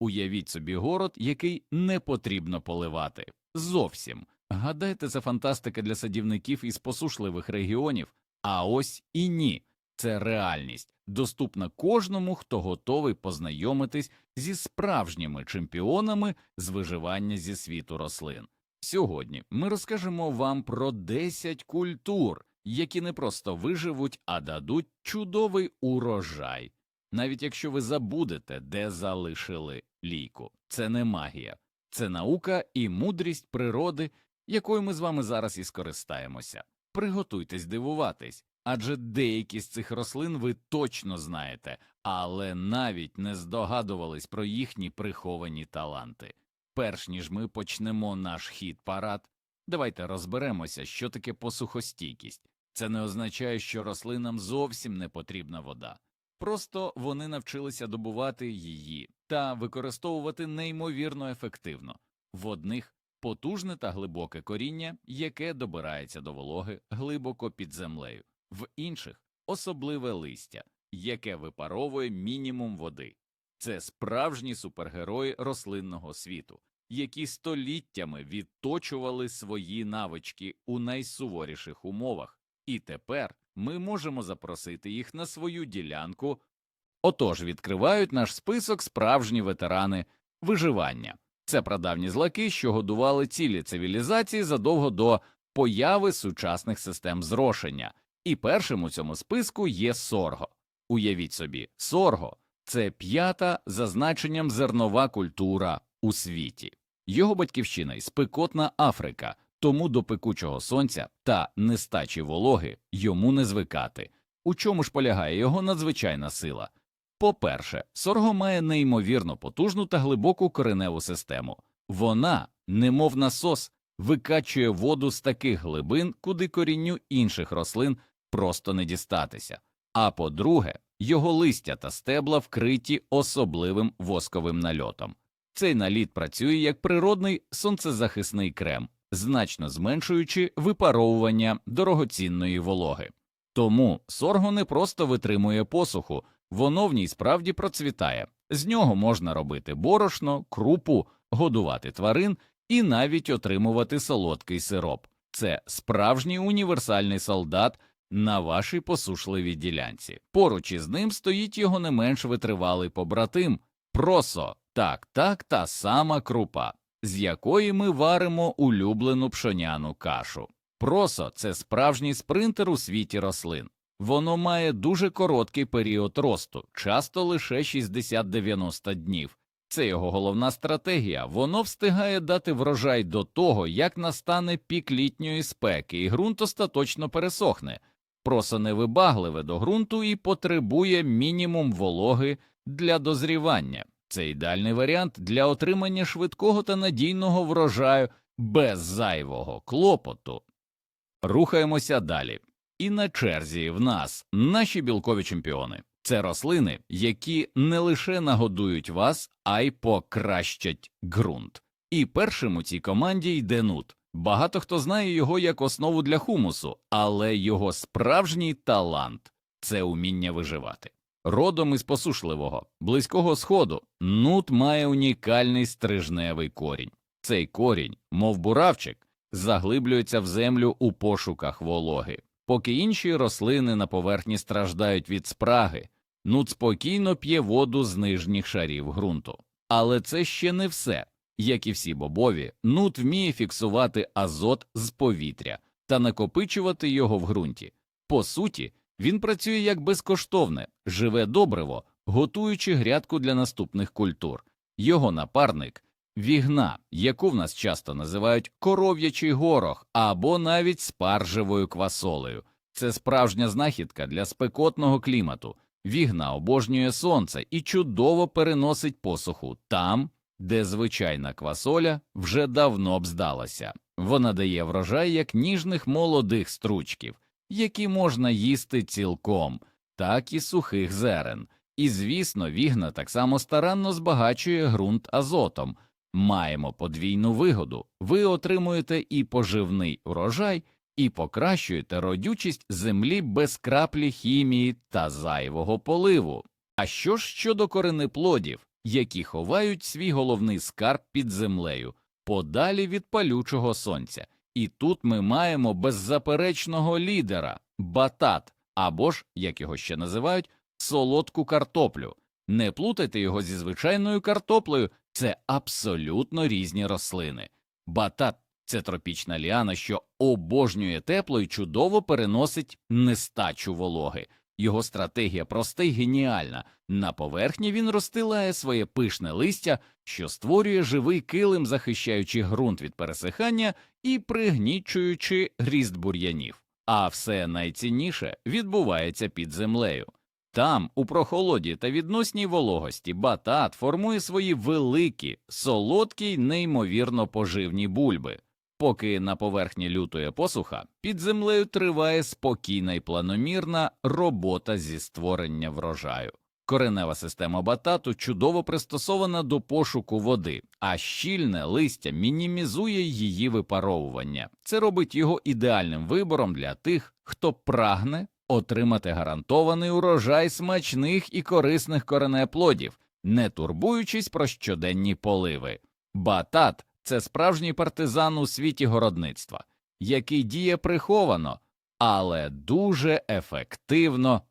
Уявіть собі город, який не потрібно поливати. Зовсім. Гадайте, це фантастика для садівників із посушливих регіонів, а ось і ні. Це реальність, доступна кожному, хто готовий познайомитись зі справжніми чемпіонами з виживання зі світу рослин. Сьогодні ми розкажемо вам про 10 культур, які не просто виживуть, а дадуть чудовий урожай. Навіть якщо ви забудете, де залишили лійку, це не магія, це наука і мудрість природи, якою ми з вами зараз і скористаємося. Приготуйтесь дивуватись, адже деякі з цих рослин ви точно знаєте, але навіть не здогадувались про їхні приховані таланти. Перш ніж ми почнемо наш хід парад, давайте розберемося, що таке посухостійкість. Це не означає, що рослинам зовсім не потрібна вода. Просто вони навчилися добувати її та використовувати неймовірно ефективно. В одних потужне та глибоке коріння, яке добирається до вологи глибоко під землею, в інших особливе листя, яке випаровує мінімум води. Це справжні супергерої рослинного світу, які століттями відточували свої навички у найсуворіших умовах, і тепер ми можемо запросити їх на свою ділянку. Отож відкривають наш список справжні ветерани виживання. Це прадавні злаки, що годували цілі цивілізації задовго до появи сучасних систем зрошення. І першим у цьому списку є сорго. Уявіть собі, сорго це п'ята за значенням зернова культура у світі. Його батьківщина й спекотна Африка, тому до пекучого сонця та нестачі вологи йому не звикати. У чому ж полягає його надзвичайна сила? По-перше, сорго має неймовірно потужну та глибоку кореневу систему. Вона, немов насос, викачує воду з таких глибин, куди корінню інших рослин просто не дістатися. А по-друге, його листя та стебла вкриті особливим восковим нальотом. Цей наліт працює як природний сонцезахисний крем, значно зменшуючи випаровування дорогоцінної вологи. Тому сорго не просто витримує посуху, воно в ній справді процвітає. З нього можна робити борошно, крупу, годувати тварин і навіть отримувати солодкий сироп. Це справжній універсальний солдат на вашій посушливій ділянці. Поруч із ним стоїть його не менш витривалий побратим просо, так, так, та сама крупа, з якої ми варимо улюблену пшоняну кашу. Просо це справжній спринтер у світі рослин. Воно має дуже короткий період росту, часто лише 60-90 днів. Це його головна стратегія. Воно встигає дати врожай до того, як настане пік літньої спеки, і ґрунт остаточно пересохне. Просо невибагливе до ґрунту і потребує мінімум вологи для дозрівання. Це ідеальний варіант для отримання швидкого та надійного врожаю без зайвого клопоту. Рухаємося далі. І на черзі в нас наші білкові чемпіони. Це рослини, які не лише нагодують вас, а й покращать ґрунт. І першим у цій команді йде нут. Багато хто знає його як основу для хумусу, але його справжній талант це уміння виживати. Родом із посушливого, близького сходу, нут має унікальний стрижневий корінь. Цей корінь, мов буравчик, заглиблюється в землю у пошуках вологи. Поки інші рослини на поверхні страждають від спраги, нут спокійно п'є воду з нижніх шарів ґрунту. Але це ще не все. Як і всі бобові, нут вміє фіксувати азот з повітря та накопичувати його в ґрунті. По суті, він працює як безкоштовне, живе добриво, готуючи грядку для наступних культур. Його напарник вігна, яку в нас часто називають коров'ячий горох або навіть спаржевою квасолею. Це справжня знахідка для спекотного клімату. Вігна обожнює сонце і чудово переносить посуху там, де звичайна квасоля вже давно б здалася. Вона дає врожай як ніжних молодих стручків, які можна їсти цілком, так і сухих зерен. І, звісно, вігна так само старанно збагачує ґрунт азотом. Маємо подвійну вигоду. Ви отримуєте і поживний урожай, і покращуєте родючість землі без краплі хімії та зайвого поливу. А що ж щодо коренеплодів? які ховають свій головний скарб під землею, подалі від палючого сонця. І тут ми маємо беззаперечного лідера батат, або ж, як його ще називають, солодку картоплю. Не плутайте його зі звичайною картоплею, це абсолютно різні рослини. Батат це тропічна ліана, що обожнює тепло і чудово переносить нестачу вологи. Його стратегія проста й геніальна. На поверхні він розстилає своє пишне листя, що створює живий килим, захищаючи ґрунт від пересихання і пригнічуючи ріст бур'янів. А все найцінніше відбувається під землею. Там, у прохолоді та відносній вологості, батат формує свої великі, солодкі й неймовірно поживні бульби. Поки на поверхні лютує посуха, під землею триває спокійна й планомірна робота зі створення врожаю. Коренева система батату чудово пристосована до пошуку води, а щільне листя мінімізує її випаровування. Це робить його ідеальним вибором для тих, хто прагне отримати гарантований урожай смачних і корисних коренеплодів, не турбуючись про щоденні поливи. Батат це справжній партизан у світі городництва, який діє приховано, але дуже ефективно.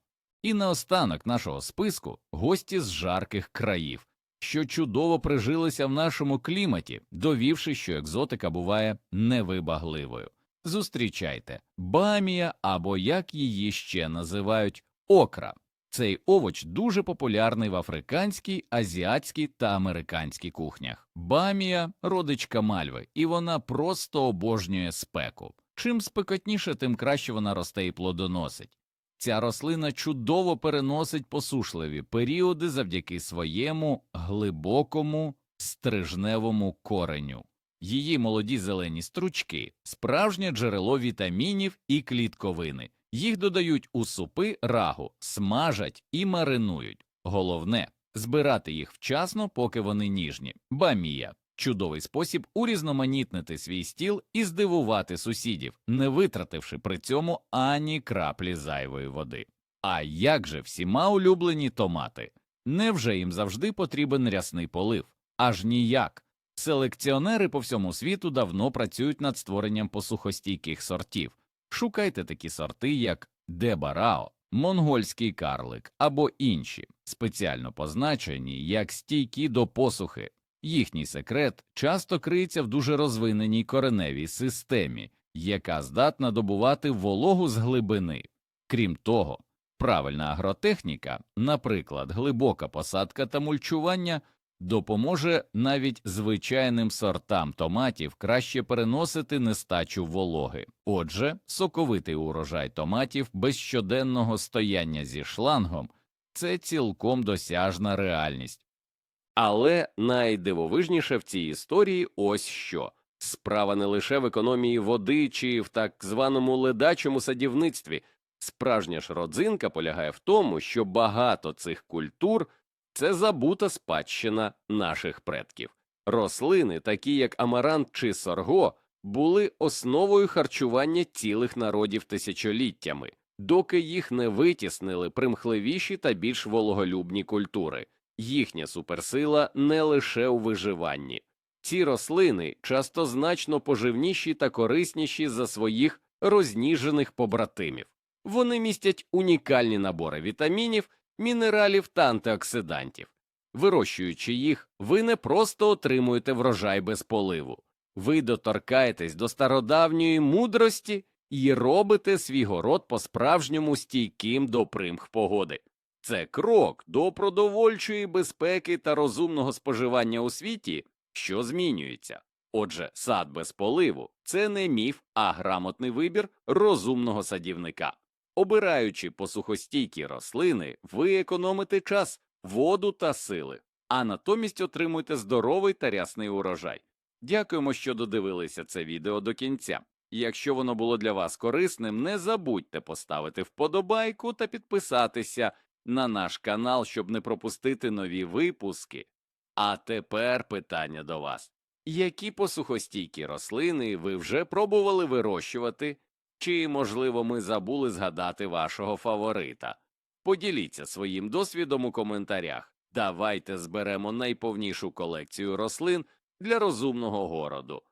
І наостанок нашого списку гості з жарких країв, що чудово прижилися в нашому кліматі, довівши, що екзотика буває невибагливою. Зустрічайте бамія або як її ще називають окра. Цей овоч дуже популярний в африканській, азіатській та американській кухнях. Бамія родичка мальви, і вона просто обожнює спеку. Чим спекотніше, тим краще вона росте і плодоносить. Ця рослина чудово переносить посушливі періоди завдяки своєму глибокому стрижневому кореню. Її молоді зелені стручки справжнє джерело вітамінів і клітковини. Їх додають у супи рагу, смажать і маринують. Головне збирати їх вчасно, поки вони ніжні. Бамія чудовий спосіб урізноманітнити свій стіл і здивувати сусідів, не витративши при цьому ані краплі зайвої води. А як же всіма улюблені томати? Невже їм завжди потрібен рясний полив? Аж ніяк. Селекціонери по всьому світу давно працюють над створенням посухостійких сортів. Шукайте такі сорти, як Дебарао, монгольський карлик або інші, спеціально позначені як стійкі до посухи. Їхній секрет часто криється в дуже розвиненій кореневій системі, яка здатна добувати вологу з глибини. Крім того, правильна агротехніка, наприклад, глибока посадка та мульчування, допоможе навіть звичайним сортам томатів краще переносити нестачу вологи. Отже, соковитий урожай томатів без щоденного стояння зі шлангом це цілком досяжна реальність. Але найдивовижніше в цій історії ось що справа не лише в економії води чи в так званому ледачому садівництві. Справжня ж родзинка полягає в тому, що багато цих культур це забута спадщина наших предків. Рослини, такі як амарант чи сорго, були основою харчування цілих народів тисячоліттями, доки їх не витіснили примхливіші та більш вологолюбні культури. Їхня суперсила не лише у виживанні. Ці рослини часто значно поживніші та корисніші за своїх розніжених побратимів. Вони містять унікальні набори вітамінів, мінералів та антиоксидантів. Вирощуючи їх, ви не просто отримуєте врожай без поливу, ви доторкаєтесь до стародавньої мудрості і робите свій город по-справжньому стійким до примх погоди. Це крок до продовольчої безпеки та розумного споживання у світі, що змінюється. Отже, сад без поливу це не міф, а грамотний вибір розумного садівника. Обираючи посухостійкі рослини, ви економите час, воду та сили, а натомість отримуєте здоровий та рясний урожай. Дякуємо, що додивилися це відео до кінця. Якщо воно було для вас корисним, не забудьте поставити вподобайку та підписатися на наш канал, щоб не пропустити нові випуски. А тепер питання до вас: які посухостійкі рослини ви вже пробували вирощувати, чи, можливо, ми забули згадати вашого фаворита? Поділіться своїм досвідом у коментарях. Давайте зберемо найповнішу колекцію рослин для розумного городу.